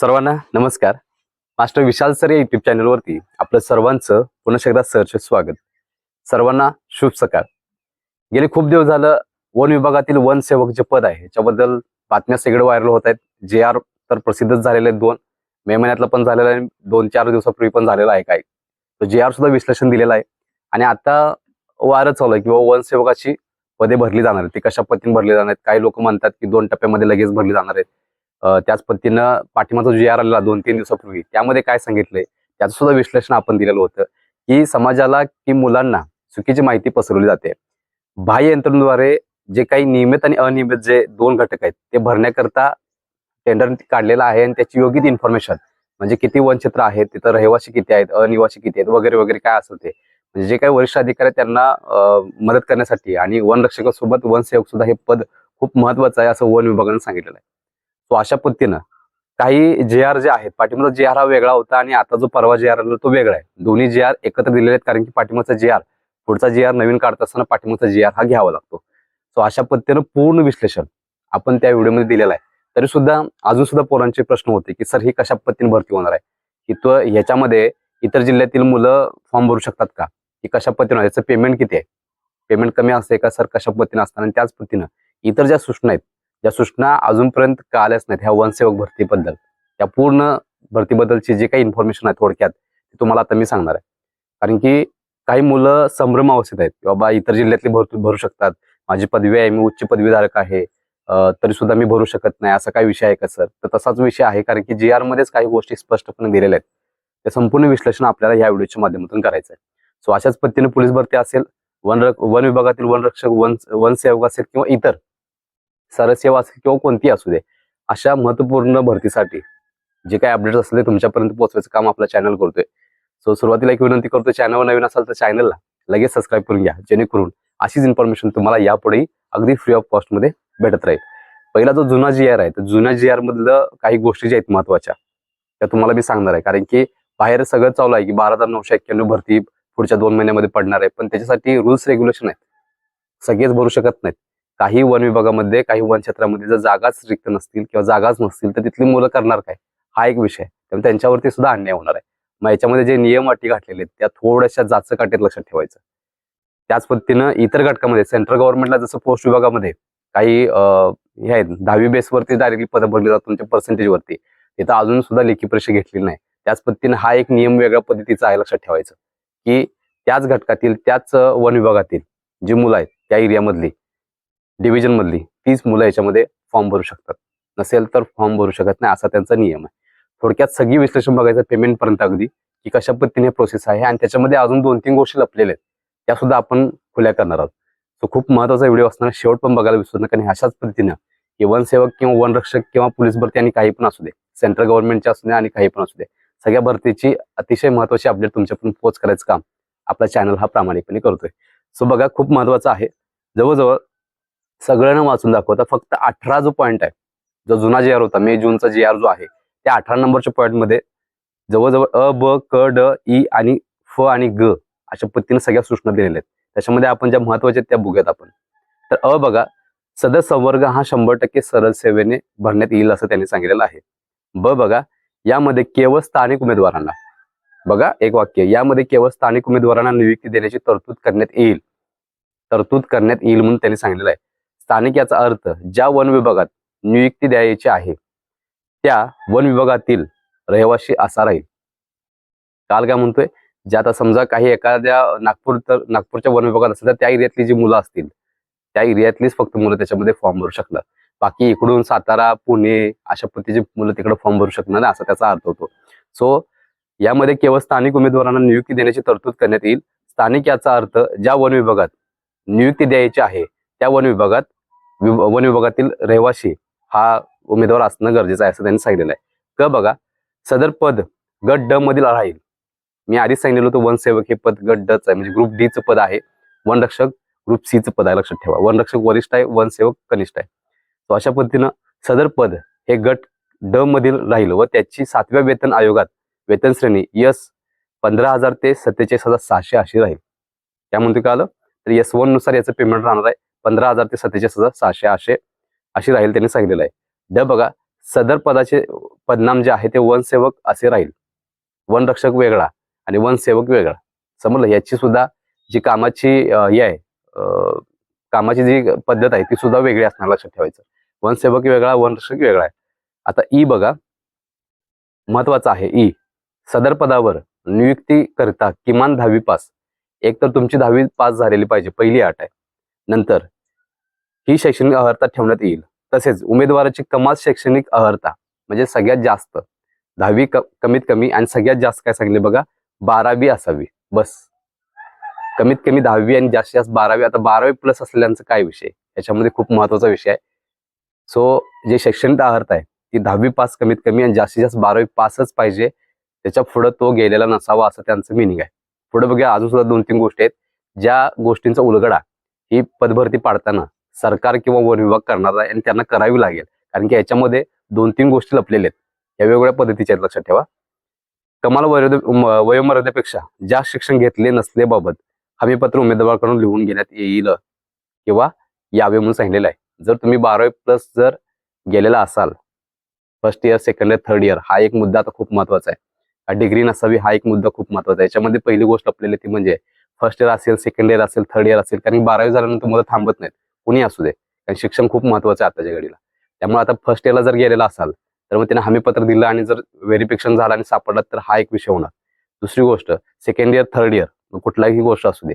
सर्वांना नमस्कार. Master Vishal sir या युट्यूब चॅनलवरती आपलं सर्वांचं पुन्हा एकदा सरचे स्वागत. सर्वांना शुभ सकाळ. गेले खूप दिवस झालं वन विभागातील वन सेवक जे पद आहे याच्याबद्दल बातम्या सगळं व्हायरल होत आहेत. जे आर तर प्रसिद्धच झालेले आहेत दोन. मे महिन्यातलं पण झालेलं आहे. दोन चार दिवसापूर्वी पण झालेलं आहे काय तर जे आर सुद्धा विश्लेषण दिलेलं आहे. आणि आता वारं चालू आहे किंवा वन सेवकाची पदे भरली जाणार आहेत. ती कशा पद्धतीने भरली जाणार आहेत? काही लोक म्हणतात की दोन टप्प्यामध्ये लगेच भरली जाणार आहेत. त्याच पद्धतीनं पाठिंबाचा जी आर आलेला दोन तीन दिवसापूर्वी त्यामध्ये काय सांगितलंय? त्याचं सुद्धा विश्लेषण आपण दिलेलं होतं की समाजाला की मुलांना चुकीची माहिती पसरवली जाते. बाह्य यंत्रणेद्वारे जे काही नियमित आणि अनियमित जे दोन घटक आहेत ते भरण्याकरता टेंडर काढलेलं आहे आणि त्याची योग्य ती इन्फॉर्मेशन म्हणजे किती वनक्षेत्र आहेत तिथं रहिवासी किती आहेत अनिवासी किती आहेत वगैरे वगैरे काय असं ते म्हणजे जे काही वरिष्ठ अधिकारी आहेत त्यांना मदत करण्यासाठी आणि वनरक्षकासोबत वनसेवक सुद्धा हे पद खूप महत्वाचं आहे असं वन विभागानं सांगितलेलं आहे. सो अशा पद्धतीनं काही जे आर जे आहेत पाठिंबाचा जे आर हा वेगळा होता आणि आता जो परवा जे आर आला तो वेगळा आहे. दोन्ही जे आर एकत्र दिलेले आहेत कारण की पाठिंबाचा जे आर पुढचा जे आर नवीन काढत असताना पाठिंबाचा जे आर हा घ्यावा लागतो. सो अशा पद्धतीनं पूर्ण विश्लेषण आपण त्या व्हिडिओमध्ये दिलेलं आहे. तरी सुद्धा अजून सुद्धा पोरांचे प्रश्न होते की सर ही कशा पद्धतीने भरती होणार आहे? की तो ह्याच्यामध्ये इतर जिल्ह्यातील मुलं फॉर्म भरू शकतात का? की कशा पद्धतीनं? याचं पेमेंट किती आहे? पेमेंट कमी असते का सर? कशा पद्धतीनं असतं? आणि त्याच पद्धतीनं इतर ज्या सूचना आहेत या सूचना अजूनपर्यंत का आल्याच नाहीत ह्या वनसेवक भरतीबद्दल. या पूर्ण भरतीबद्दलची जे काही इन्फॉर्मेशन आहे थोडक्यात ते तुम्हाला आता मी सांगणार आहे. कारण की काही मुलं संभ्रम अवस्थेत आहेत. की बाबा इतर जिल्ह्यातली भरती भरू शकतात. माझी पदवी आहे मी उच्च पदवीधारक आहे. तरी सुद्धा मी भरू शकत नाही. असा काही विषय आहे का सर? तर तसाच विषय आहे कारण की जी आर मध्येच काही गोष्टी स्पष्टपणे दिलेल्या आहेत. ते संपूर्ण विश्लेषण आपल्याला या व्हिडिओच्या माध्यमातून करायचं आहे. सो अशाच पद्धतीने पोलीस भरती असेल वन वन विभागातील वनरक्षक वन वनसेवक असेल किंवा इतर सरसेवा असेल किंवा कोणती असू दे अशा महत्त्वपूर्ण भरतीसाठी जे काही अपडेट्स असले तुमच्यापर्यंत पोहोचवायचं काम आपला चॅनल करतोय. सो सुरुवातीला एक विनंती करतो चॅनलवर नवीन असाल तर चॅनलला लगेच सबस्क्राईब करून घ्या जेणेकरून अशीच इन्फॉर्मेशन तुम्हाला यापुढेही अगदी फ्री ऑफ कॉस्टमध्ये भेटत राहील. पहिला जो जुना जी आर आहे तर जुन्या जी आर मधलं काही गोष्टी ज्या आहेत महत्त्वाच्या त्या तुम्हाला मी सांगणार आहे. कारण की बाहेर सगळं चालू आहे की बारा हजार नऊशे एक्क्याण्णव भरती पुढच्या दोन महिन्यामध्ये पडणार आहे. पण त्याच्यासाठी रूल्स रेग्युलेशन आहेत. सगळेच भरू शकत नाहीत. काही वन विभागामध्ये काही वन क्षेत्रामध्ये जर जागाच रिक्त नसतील किंवा जागाच नसतील तर तिथली मुलं करणार काय? हा एक विषय आहे. त्यामुळे त्यांच्यावरती सुद्धा अन्याय होणार आहे. मग याच्यामध्ये जे नियम अटी घातलेले आहेत त्या थोड्याशा जास्त काटेत लक्षात ठेवायचं. त्याच पद्धतीनं इतर घटकामध्ये सेंट्रल गव्हर्नमेंटला जसं पोस्ट विभागामध्ये काही हे आहेत दहावी बेसवरती डायरेक्टली पदं भरली जातात तुमच्या पर्सेंटेजवरती तिथं अजून सुद्धा लेखी परीक्षा घेतलेली नाही. त्याच पद्धतीनं हा एक नियम वेगळ्या पद्धतीचा आहे लक्षात ठेवायचं. की त्याच घटकातील त्याच वन विभागातील जी मुलं आहेत त्या एरियामधली डिव्हिजन मधली तीच मुलं याच्यामध्ये फॉर्म भरू शकतात. नसेल तर फॉर्म भरू शकत नाही असा त्यांचा नियम आहे. थोडक्यात सगळी विश्लेषण बघायचं पेमेंटपर्यंत अगदी की कशा पद्धतीने प्रोसेस आहे आणि त्याच्यामध्ये अजून दोन तीन गोष्टी लपलेल्या आहेत. त्या सुद्धा आपण खुल्या करणार आहोत. सो खूप महत्त्वाचा व्हिडिओ असणार शेवट पण बघायला विसरू नका आणि अशाच पद्धतीनं की वनसेवक किंवा वनरक्षक किंवा पोलीस भरती आणि काही पण असू दे सेंट्रल गव्हर्नमेंटच्या असू दे आणि काही पण असू दे सगळ्या भरतीची अतिशय महत्वाची अपडेट तुमच्यापर्यंत पोहोच करायचं काम आपला चॅनल हा प्रामाणिकपणे करतोय. सो बघा खूप महत्वाचं आहे. जवळजवळ सगळ्यांना वाचून दाखवता फक्त अठरा जो पॉईंट आहे जो जुना जे आर होता मे जूनचा जे आर जो आहे त्या अठरा नंबरच्या पॉईंटमध्ये जवळजवळ अ ब क ड ई आणि फ आणि ग अशा पद्धतीने सगळ्या सूचना दिलेल्या आहेत. त्याच्यामध्ये आपण ज्या महत्त्वाच्या आहेत त्या बघूयात आपण. तर अ बघा सदर संवर्ग हा शंभर टक्के सरळ सेवेने भरण्यात येईल असं त्यांनी सांगितलेलं आहे. ब बघा यामध्ये केवळ स्थानिक उमेदवारांना बघा एक वाक्य यामध्ये केवळ स्थानिक उमेदवारांना नियुक्ती देण्याची तरतूद करण्यात येईल. तरतूद करण्यात येईल म्हणून त्यांनी सांगितलेलं आहे. स्थानिक याचा अर्थ ज्या वन विभागात नियुक्ती द्यायची आहे त्या वन विभागातील रहिवासी असा राहील. काल काय म्हणतोय? जे आता समजा काही एखाद्या नागपूर तर नागपूरच्या वन विभागात असेल तर त्या एरियातली जी मुलं असतील त्या एरियातलीच फक्त मुलं त्याच्यामध्ये फॉर्म भरू शकणार बाकी इकडून सातारा पुणे अशा पद्धतीची मुलं तिकडे फॉर्म भरू शकणार नाही असा त्याचा अर्थ होतो. सो यामध्ये केवळ स्थानिक उमेदवारांना नियुक्ती देण्याची तरतूद करण्यात येईल. स्थानिक याचा अर्थ ज्या वन विभागात नियुक्ती द्यायची आहे त्या वन विभागात वन विभागातील रहिवासी हा उमेदवार असणं गरजेचं आहे असं त्यांनी सांगितलेलं आहे. क बघा सदर पद गट ड मधील राहील. मी आधीच सांगितलं होतं वनसेवक हे पद गट डच आहे. म्हणजे ग्रुप डीचं पद आहे. वनरक्षक ग्रुप सीचं पद आहे लक्षात ठेवा. वनरक्षक वरिष्ठ आहे वनसेवक कनिष्ठ आहे. तो अशा पद्धतीनं सदर पद हे गट ड मधील राहील व त्याची सातव्या वेतन आयोगात वेतन श्रेणी यस पंधरा हजार ते सत्तेचाळीस हजार सहाशे अशी राहील. त्यामध्ये काय आलं? तर यस वननुसार याचं पेमेंट राहणार आहे. पंधरा हजार ते सत्तेचाळीस हजार सहाशे असे अशी राहील त्यांनी सांगितलेलं आहे. ड बघा सदर पदाचे पदनाम जे आहे ते वनसेवक असे राहील. वनरक्षक वेगळा आणि वनसेवक वेगळा. समजलं? याची सुद्धा जी कामाची हे आहे कामाची जी पद्धत आहे ती सुद्धा वेगळी असणार लक्षात ठेवायचं. वनसेवक वेगळा वनरक्षक वेगळा आहे. आता ई बघा महत्वाचं आहे ई. सदर पदावर नियुक्ती करता किमान दहावी पास. एक तर तुमची दहावी पास झालेली पाहिजे पहिली अट आहे. नंतर ही शैक्षणिक अर्हता ठेवण्यात येईल. तसेच उमेदवाराची कमाल शैक्षणिक अर्हता म्हणजे सगळ्यात जास्त दहावी कमीत कमी आणि सगळ्यात जास्त काय सांगितले बघा? बारावी असावी. बस. कमीत कमी दहावी आणि जास्तीत जास्त बारावी. आता बारावी प्लस असलेल्यांचा काय विषय? याच्यामध्ये खूप महत्त्वाचा विषय आहे. सो जे शैक्षणिक अर्हता आहे ती दहावी पास कमीत कमी आणि जास्तीत जास्त बारावी पासच पाहिजे. त्याच्या पुढं तो गेलेला नसावा असं त्यांचं मिनिंग आहे. पुढे बघा अजून सुद्धा दोन तीन गोष्टी आहेत. ज्या गोष्टींचा उलगडा ही पदभरती पाडताना सरकार किंवा वन विभाग करणार आहे आणि त्यांना करावी लागेल. कारण की याच्यामध्ये दोन तीन गोष्टी लपलेल्या आहेत. या वेगवेगळ्या पद्धतीच्या आहेत लक्षात ठेवा. कमाल वयोद- वयोमर्यादेपेक्षा जास्त शिक्षण घेतले नसल्याबाबत हमीपत्र उमेदवाराकडून लिहून घेण्यात येईल किंवा यावे म्हणून सांगितलेलं आहे. जर तुम्ही बारावी प्लस जर गेलेला असाल first year second year third year हा एक मुद्दा आता खूप महत्त्वाचा आहे. डिग्री नसावी हा एक मुद्दा खूप महत्त्वाचा आहे. याच्यामध्ये पहिली गोष्ट आपल्याला ती म्हणजे फर्स्ट इयर असेल सेकंड इयर असेल थर्ड इयर असेल कारण बारावी झाल्यानंतर मुलं थांबत नाहीत. कुणी असू दे. कारण शिक्षण खूप महत्वाचं आहे आताच्या घडीला. त्यामुळे आता फर्स्ट इयरला जर गेलेला असाल तर मग त्यांना हमीपत्र दिलं आणि जर व्हेरिफिकेशन झालं आणि सापडलं तर हा एक विषय होणार. दुसरी गोष्ट सेकंड इयर थर्ड इयर कुठलाही गोष्ट असू दे.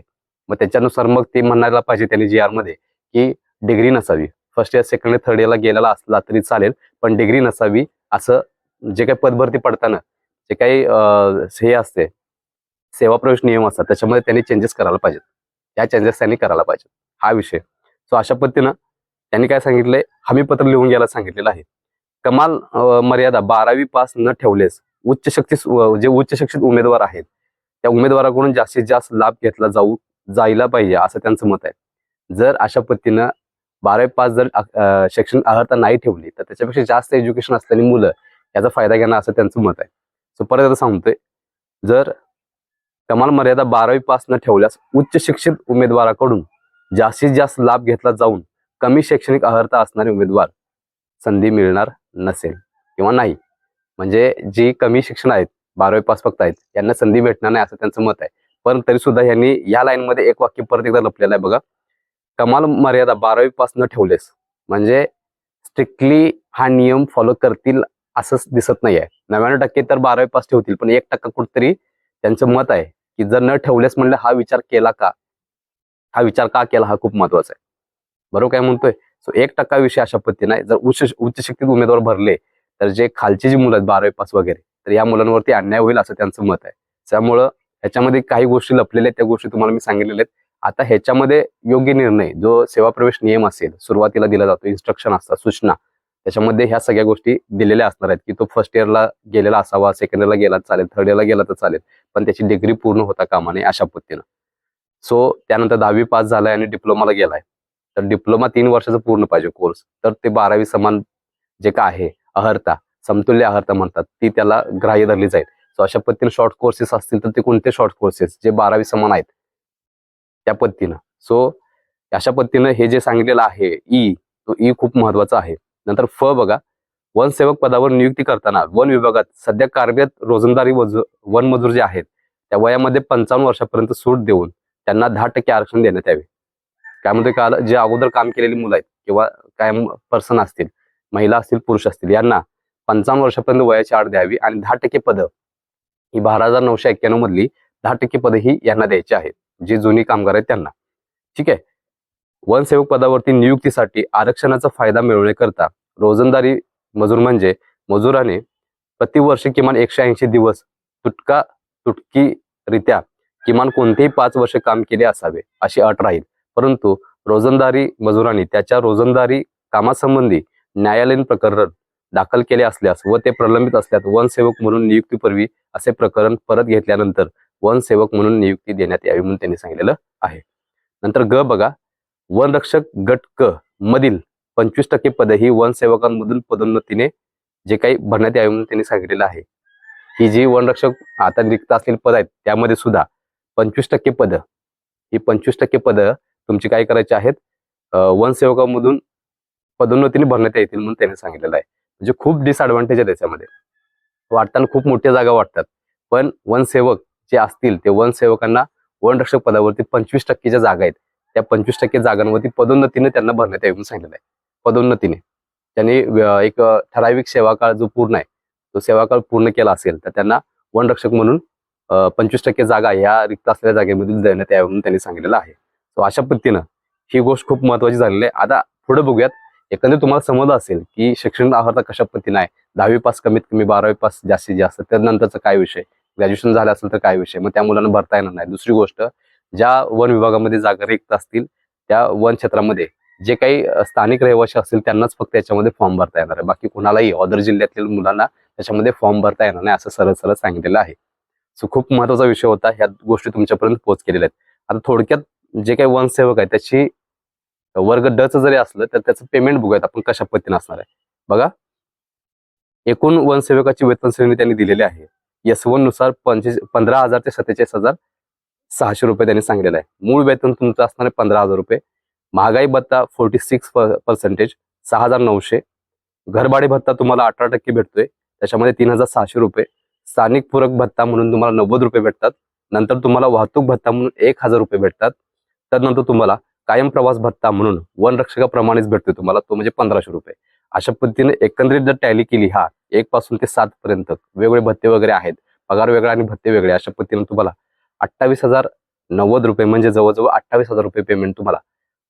मग त्याच्यानुसार मग ते म्हणायला पाहिजे त्यांनी जी आरमध्ये की डिग्री नसावी. First year second year third इयरला गेलेला असला तरी चालेल पण डिग्री नसावी असं जे काही पदभरती पडताना जे काही हे असते सेवा प्रवेश नियम असतात त्याच्यामध्ये त्यांनी चेंजेस करायला पाहिजेत. या चेंजेस त्यांनी करायला पाहिजेत. हा विषय. सो अशा पद्धतीनं त्यांनी काय सांगितलंय? हमीपत्र लिहून घ्यायला सांगितलेलं आहे. कमाल मर्यादा बारावी पास न ठेवलेस उच्च शक्ती जे उच्च शिक्षित उमेदवार आहेत त्या उमेदवाराकडून जास्तीत जास्त लाभ घेतला जाऊ जायला पाहिजे असं त्यांचं मत आहे. जर अशा पद्धतीनं बारावी पास जर शैक्षणिक अर्हता नाही ठेवली तर त्याच्यापेक्षा जास्त एज्युकेशन असलेली मुलं याचा फायदा घेणार असं त्यांचं मत आहे. सो परत आता सांगतोय. जर कमाल मर्यादा बारावी पास न ठेवल्यास उच्च शिक्षित उमेदवाराकडून जास्तीत जास्त लाभ घेतला जाऊन कमी शैक्षणिक अर्हता असणारे उमेदवार संधी मिळणार नसेल किंवा नाही. म्हणजे जी कमी शिक्षण आहेत बारावी पास फक्त आहेत यांना संधी भेटणार नाही असं त्यांचं मत आहे. पण तरी सुद्धा यांनी या लाईनमध्ये एक वाक्य परत एकदा लपलेलं आहे बघा. कमाल मर्यादा बारावी पास न ठेवलेस म्हणजे स्ट्रिक्टली हा नियम फॉलो करतील असंच दिसत नाही आहे नव्याण्णव टक्के तर बारावी पास ठेवतील पण एक टक्का कुठतरी त्यांचं मत आहे की जर न ठेवलेस म्हणलं हा विचार केला का? हा विचार का केला? हा खूप महत्त्वाचा आहे. बरोबर काय म्हणतोय? सो एक टक्का विषय अशा पद्धतीने आहे. जर उच्च उच्च शिक्षित उमेदवार भरले तर जे खालची जी मुलं आहेत बारावी पास वगैरे तर या मुलांवरती अन्याय होईल असं त्यांचं मत आहे. त्यामुळं ह्याच्यामध्ये काही गोष्टी लपलेल्या आहेत. त्या गोष्टी तुम्हाला मी सांगितलेल्या आहेत. आता ह्याच्यामध्ये योग्य निर्णय जो सेवा प्रवेश नियम असेल सुरुवातीला दिला जातो इन्स्ट्रक्शन असतात सूचना त्याच्यामध्ये ह्या सगळ्या गोष्टी दिलेल्या असणार आहेत की तो फर्स्ट इयरला गेलेला असावा सेकंड इयरला गेला तर चालेल थर्ड इयरला गेला तर चालेल पण त्याची डिग्री पूर्ण होता कामा नये अशा पद्धतीनं. सो त्यानंतर दहावी पास झालाय आणि डिप्लोमाला गेलाय. तर डिप्लोमा तीन वर्षाचा पूर्ण पाहिजे कोर्स तर ते बारावी समान जे काय आहे अहर्ता समतुल्य अहर्ता म्हणतात ती त्याला ग्राह्य धरली जाईल. सो अशा पद्धतीने शॉर्ट कोर्सेस असतील तर ते कोणते शॉर्ट कोर्सेस जे बारावी समान आहेत. त्या पद्धतीनं. सो अशा पद्धतीनं हे जे सांगितलेलं आहे ई तो ई खूप महत्त्वाचा आहे. नंतर फ बघा. वनसेवक पदावर नियुक्ती करताना वन विभागात सध्या कार्यरत रोजंदारी वजू- वन मजूर जे आहेत त्या वयामध्ये पंचावन्न वर्षापर्यंत सूट देऊन त्यांना दहा टक्के आरक्षण देण्यात यावे. काय काल जे अगोदर काम केलेली मुलं आहेत किंवा काय पर्सन असतील महिला असतील पुरुष असतील यांना पंचावन्न वर्षापर्यंत वयाची आड द्यावी आणि दहा टक्के पदं ही बारा हजार नऊशे एक्क्याण्णव मधली दहा टक्के पदं ही यांना द्यायची आहेत जी जुनी कामगार आहेत त्यांना. ठीक आहे? वनसेवक पदावरती नियुक्तीसाठी आरक्षणाचा फायदा मिळवण्याकरता रोजंदारी मजूर म्हणजे मजुराने प्रतिवर्षी किमान एकशे ऐंशी दिवस तुटका तुटकीरित्या किमान कोणतेही पाच वर्ष काम केले असावे अशी अट राहील. परंतु रोजंदारी मजुरांनी त्याच्या रोजंदारी कामासंबंधी न्यायालयीन प्रकरण दाखल केले असल्यास व ते प्रलंबित असल्यास वनसेवक म्हणून नियुक्तीपूर्वी असे प्रकरण परत घेतल्यानंतर वनसेवक म्हणून नियुक्ती देण्यात यावी म्हणून त्यांनी सांगितलेलं आहे. नंतर ग बघा. वनरक्षक गट क मधील पंचवीस टक्के पद ही वनसेवकांमधून पदोन्नतीने जे काही भरण्यात यावी म्हणून त्यांनी सांगितलेलं आहे. ही जी वनरक्षक आता रिक्त असलेली पद आहेत त्यामध्ये सुद्धा पंचवीस टक्के पद ही पंचवीस टक्के पद तुमची काय करायची आहेत? वनसेवकांमधून पदोन्नतीने भरण्यात येतील म्हणून त्यांनी सांगितलेलं आहे. म्हणजे खूप डिसएडव्हान्टेज आहे त्याच्यामध्ये. वाटताना खूप मोठ्या जागा वाटतात. पण वनसेवक जे असतील ते वनसेवकांना वनरक्षक पदावरती पंचवीस टक्केच्या जागा आहेत. त्या पंचवीस टक्के जागांवरती पदोन्नतीने त्यांना भरण्यात येऊन सांगितलेलं आहे. पदोन्नतीने. त्यांनी एक ठराविक सेवा काळ जो पूर्ण आहे तो सेवा काळ पूर्ण केला असेल तर त्यांना वनरक्षक म्हणून पंचवीस टक्के जागा ह्या रिक्त असलेल्या जागेमधील देण्यात यावं म्हणून त्यांनी सांगितलेलं आहे. सो अशा पद्धतीनं ही गोष्ट खूप महत्वाची झालेली आहे. आता पुढे बघूयात एकंदरीत तुम्हाला समजलं असेल की शैक्षणिक आहारता कशा पद्धतीने आहे? दहावी पास कमीत कमी बारावी पास जास्तीत जास्त त्यानंतरचा काय विषय? ग्रॅज्युएशन झालं असेल तर काय विषय? मग त्या मुलांना भरता येणार नाही. दुसरी गोष्ट ज्या वन विभागामध्ये जागा रिक्त असतील त्या वन क्षेत्रामध्ये जे काही स्थानिक रहिवासी असतील त्यांनाच फक्त याच्यामध्ये फॉर्म भरता येणार आहे. बाकी कुणालाही ऑदर जिल्ह्यातील मुलांना त्याच्यामध्ये फॉर्म भरता येणार नाही असं सरळ सरळ सांगितलेलं आहे. सो खूप महत्त्वाचा विषय होता ह्या गोष्टी तुमच्यापर्यंत पोहोच केलेल्या आहेत. आता थोडक्यात जे काही वनसेवक आहे त्याची वर्ग डच जरी असलं तर त्याचं पेमेंट बघूयात आपण कशा पद्धतीने असणार आहे. बघा. एकूण वनसेवकाची वेतन श्रेणी त्यांनी दिलेली आहे. एस वननुसार पंचवीस पंधरा हजार ते सत्तेचाळीस हजार सहाशे रुपये त्यांनी सांगितलेलं आहे. मूळ वेतन तुमचं असणार आहे पंधरा हजार रुपये. महागाई भत्ता फोर्टी सिक्स पर्सेंटेज सहा हजार नऊशे. घरभाडे भत्ता तुम्हाला अठरा टक्के भेटतोय. त्याच्यामध्ये तीन हजार सहाशे रुपये. स्थानिक पूरक भत्ता म्हणून तुम्हाला नव्वद रुपये भेटतात. नंतर तुम्हाला वाहतूक भत्ता म्हणून एक हजार रुपये भेटतात. त्यानंतर तुम्हाला कायम प्रवास भत्ता म्हणून वनरक्षकाप्रमाणेच भेटतोय तुम्हाला तो म्हणजे पंधराशे रुपये. अशा पद्धतीने एकंदरीत जर टॅली केली हा एक पासून ते सात पर्यंत वेगवेगळे भत्ते वगैरे आहेत. पगार वेगळा आणि भत्ते वेगळे अशा पद्धतीने तुम्हाला अठ्ठावीस हजार नव्वद रुपये म्हणजे जवळजवळ अठ्ठावीस हजार रुपये पेमेंट तुम्हाला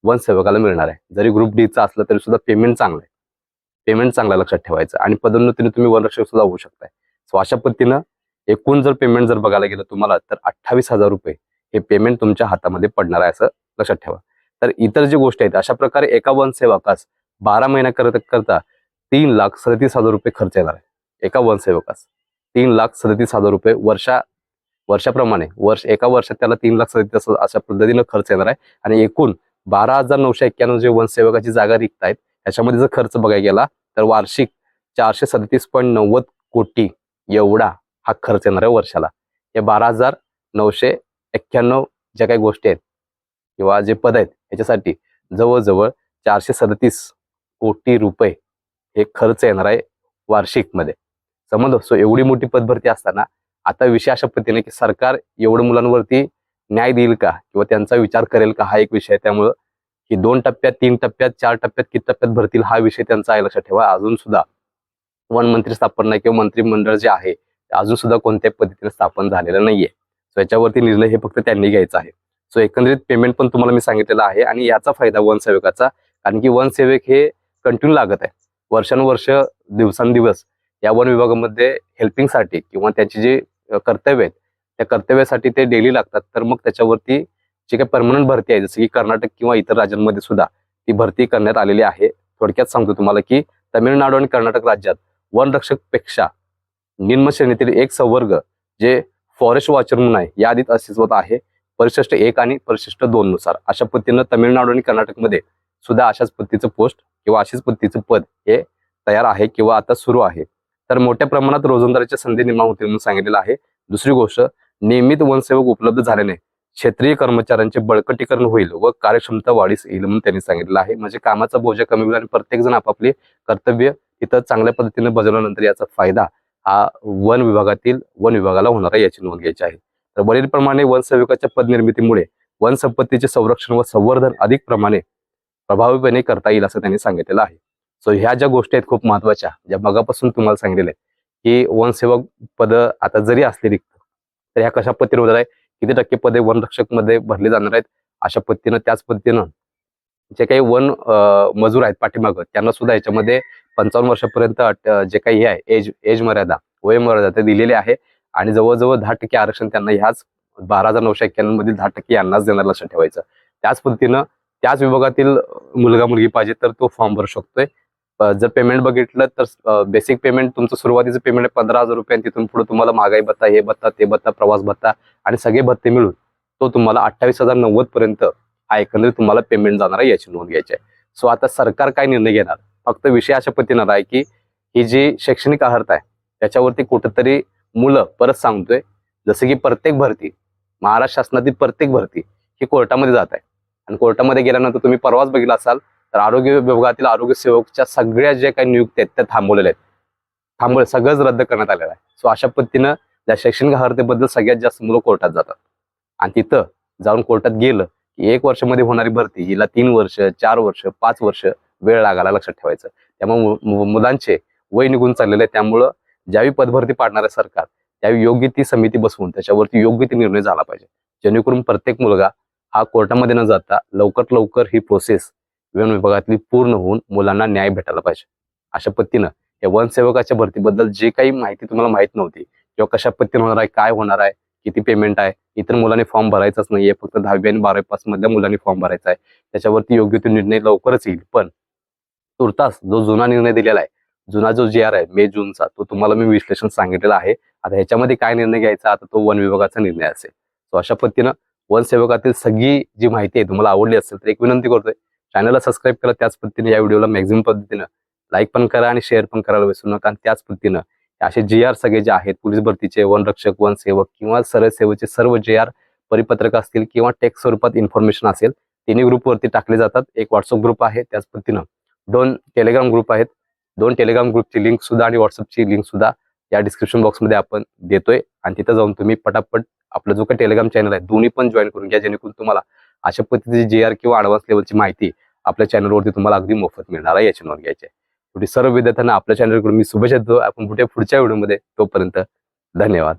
वन सेवकाला मिळणार आहे. जरी ग्रुप डीचं असलं तरी सुद्धा पेमेंट चांगलं आहे. पेमेंट चांगलं लक्षात ठेवायचं आणि पदोन्नतीने तुम्ही वनरक्षक सुद्धा होऊ शकताय. सो अशा पद्धतीनं एकूण जर पेमेंट जर बघायला गेलं तुम्हाला तर अठ्ठावीस हजार रुपये हे पेमेंट तुमच्या हातामध्ये पडणार आहे असं लक्षात ठेवा. तर इतर जी गोष्टी आहेत अशा प्रकारे एका वन सेवकास बारा महिन्या करता करता तीन लाख सदतीस हजार रुपये खर्च येणार आहे. एका वनसेवकास तीन लाख सदतीस हजार रुपये वर्षा वर्षाप्रमाणे वर्ष एका वर्षात त्याला तीन लाख सदतीस अशा पद्धतीनं खर्च येणार आहे. आणि एकूण बारा हजार नऊशे एक्क्याण्णव जे वनसेवकाची जागा रिक्त आहेत त्याच्यामध्ये जर खर्च बघायला गेला तर वार्षिक चारशे सदतीस पॉईंट नव्वद कोटी एवढा हा खर्च येणार आहे वर्षाला. या बारा हजार नऊशे एक्क्याण्णव ज्या काही गोष्टी आहेत किंवा जे पद आहेत याच्यासाठी जवळजवळ चारशे सदतीस कोटी रुपये हे खर्च येणार आहे वार्षिकमध्ये. समजलं? सो एवढी मोठी पदभरती असताना आता विषय अशा पद्धतीने की सरकार एवढं मुलांवरती न्याय देईल का? किंवा त्यांचा विचार करेल का? हा एक विषय त्यामुळं की दोन टप्प्यात तीन टप्प्यात चार टप्प्यात किती टप्प्यात भरतील हा विषय त्यांचा आहे लक्षात ठेवा. अजून सुद्धा वन मंत्री स्थापन नाही किंवा मंत्रिमंडळ जे आहे ते अजून सुद्धा कोणत्याही पद्धतीने स्थापन झालेलं नाहीये. सो याच्यावरती निर्णय हे फक्त त्यांनी घ्यायचा आहे. सो एकंदरीत पेमेंट पण तुम्हाला मी सांगितलेलं आहे आणि याचा फायदा वन सेवकाचा कारण की वन सेवक हे कंटिन्यू लागत आहे. वर्षानुवर्ष दिवसांदिवस या वन विभागामध्ये हेल्पिंगसाठी किंवा त्यांची जी कर्तव्य आहेत. त्या कर्तव्यासाठी ते डेली लागतात. तर मग त्याच्यावरती जी काही परमनंट भरती आहे जसं की कर्नाटक किंवा इतर राज्यांमध्ये सुद्धा ती भरती करण्यात आलेली आहे. थोडक्यात सांगतो तुम्हाला की तमिळनाडू आणि कर्नाटक राज्यात वनरक्षकपेक्षा निम्न श्रेणीतील एक संवर्ग जे फॉरेस्ट वॉचर म्हणून आहे या आधीच अस्तित्वात आहे. परिशिष्ट एक आणि परिशिष्ट दोन नुसार. अशा पद्धतीनं तमिळनाडू आणि कर्नाटकमध्ये सुद्धा अशाच पद्धतीचं पोस्ट किंवा अशाच पद्धतीचं पद हे तयार आहे किंवा आता सुरू आहे. तर मोठ्या प्रमाणात रोजंदारीच्या संधी निर्माण होतील म्हणून सांगितलेलं आहे. दुसरी गोष्ट नियमित वनसेवक उपलब्ध झाल्याने क्षेत्रीय कर्मचाऱ्यांचे बळकटीकरण होईल व कार्यक्षमता वाढीस येईल म्हणून त्यांनी सांगितलं आहे. म्हणजे कामाचा बोजा कमी होईल आणि प्रत्येक जण आपापले कर्तव्य इथं चांगल्या पद्धतीने बजावल्यानंतर याचा फायदा हा वन विभागातील वन विभागाला होणार आहे याची नोंद घ्यायची आहे. तर वरीलप्रमाणे वन सेवकाच्या पदनिर्मितीमुळे वनसंपत्तीचे संरक्षण व संवर्धन अधिक प्रमाणे प्रभावीपणे करता येईल असं त्यांनी सांगितलेलं आहे. सो ह्या ज्या गोष्टी आहेत खूप महत्त्वाच्या ज्या मगापासून तुम्हाला सांगितलेल्या की वनसेवक पद आता जरी असली रिक्त तर ह्या कशा पद्धतीने होणार आहे किती टक्के पदे वनरक्षकमध्ये भरली जाणार आहेत? अशा पद्धतीनं त्याच पद्धतीनं जे काही वन मजूर आहेत पाठीमागं त्यांना सुद्धा याच्यामध्ये पंचावन्न वर्षापर्यंत अट- जे काही हे आहे एज एज मर्यादा वय मर्यादा ते दिलेली आहे. आणि जवळजवळ दहा टक्के आरक्षण त्यांना ह्याच बारा हजार नऊशे एक्क्याण्णव मधील दहा टक्के यांनाच देणार लक्षात ठेवायचं. त्याच पद्धतीनं त्याच विभागातील मुलगा मुलगी पाहिजे तर तो फॉर्म भरू शकतोय. जर पेमेंट बघितलं तर बेसिक पेमेंट तुमचं सुरुवातीचं पेमेंट आहे पंधरा हजार रुपये आणि तिथून पुढे तुम्हाला महागाई भत्ता हे भत्ता ते भत्ता प्रवास भत्ता आणि सगळे भत्ते मिळून तो तुम्हाला अठ्ठावीस हजार नव्वद पर्यंत हा एकंदरीत तुम्हाला पेमेंट जाणार आहे याची नोंद घ्यायची आहे. सो आता सरकार काय निर्णय घेणार? फक्त विषय अशा पद्धतीनं आहे की ही जी शैक्षणिक अर्हता आहे त्याच्यावरती कुठंतरी मुलं परत सांगतोय जसं की प्रत्येक भरती महाराष्ट्र शासनातील प्रत्येक भरती ही कोर्टामध्ये जात आहे. आणि कोर्टामध्ये गेल्यानंतर तुम्ही परवाच बघितला असाल तर आरोग्य विभागातील आरोग्य सेवकच्या सगळ्या ज्या काही नियुक्त्या आहेत त्या थांबवलेल्या आहेत. थांबवले सगळंच रद्द करण्यात आलेलं आहे. सो अशा पद्धतीनं त्या शैक्षणिक अर्हतेबद्दल सगळ्यात जास्त मुलं कोर्टात जातात. आणि तिथं जाऊन कोर्टात गेलं की एक वर्षामध्ये होणारी भरती हिला तीन वर्ष चार वर्ष पाच वर्ष वेळ लागायला लक्षात ठेवायचं. त्यामुळे मुलांचे वय निघून चाललेले आहे. त्यामुळं ज्यावेळी पदभरती पाडणार आहे सरकार त्यावेळी योग्य ती समिती बसवून त्याच्यावरती योग्य ती निर्णय झाला पाहिजे. जेणेकरून प्रत्येक मुलगा हा कोर्टामध्ये न जाता लवकरात लवकर ही प्रोसेस वन विभागातली पूर्ण होऊन मुलांना न्याय भेटायला पाहिजे. अशा पद्धतीनं या वनसेवकाच्या भरतीबद्दल जे काही माहिती तुम्हाला माहीत नव्हती किंवा कशा पद्धतीने होणार आहे काय होणार आहे किती पेमेंट आहे इतर मुलांनी फॉर्म भरायचाच नाहीये फक्त दहावी आणि बारावी पास मधल्या मुलांनी फॉर्म भरायचा आहे. त्याच्यावरती योग्य तो निर्णय लवकरच येईल. पण तुर्तास जो जुना निर्णय दिलेला आहे जुना जो जी आर आहे मे जूनचा तो तुम्हाला मी विश्लेषण सांगितलेला आहे. आता ह्याच्यामध्ये काय निर्णय घ्यायचा आता तो वन विभागाचा निर्णय असेल. सो अशा पद्धतीनं वनसेवकातील सगळी जी माहिती आहे तुम्हाला आवडली असेल तर एक विनंती करतोय चॅनलला सबस्क्राईब करा त्याच पद्धतीने या व्हिडिओला मॅक्झिमम पद्धतीनं लाईक पण करा आणि शेअर पण करायला विसरू नका. आणि त्याच पद्धतीनं असे जे आर सगळे जे आहेत पोलीस भरतीचे वन रक्षक वन सेवक किंवा सरळ सेवेचे सर्व जे आर परिपत्रक असतील किंवा टेक्स्ट स्वरूपात इन्फॉर्मेशन असेल तिन्ही ग्रुपवरती टाकले जातात. एक व्हॉट्सअप ग्रुप आहे त्याच पद्धतीनं दोन टेलिग्राम ग्रुप आहेत. दोन टेलिग्राम ग्रुपची लिंक सुद्धा आणि व्हॉट्सअपची लिंक सुद्धा या डिस्क्रिप्शन बॉक्समध्ये आपण देतोय. आणि तिथं जाऊन तुम्ही पटापट आपला जो काही टेलिग्राम चॅनल आहे दोन्ही पण जॉईन करून घ्या जेणेकरून तुम्हाला अशा पद्धतीची जे आर किंवा ॲडव्हान्स लेवलची माहिती आपल्या चॅनलवरती तुम्हाला अगदी मोफत मिळणार आहे याची नोंद घ्यायची. आहे शेवटी सर्व विद्यार्थ्यांना आपल्या चॅनलकडून मी शुभेच्छा देतो. आपण कुठे पुढच्या व्हिडिओमध्ये तोपर्यंत धन्यवाद.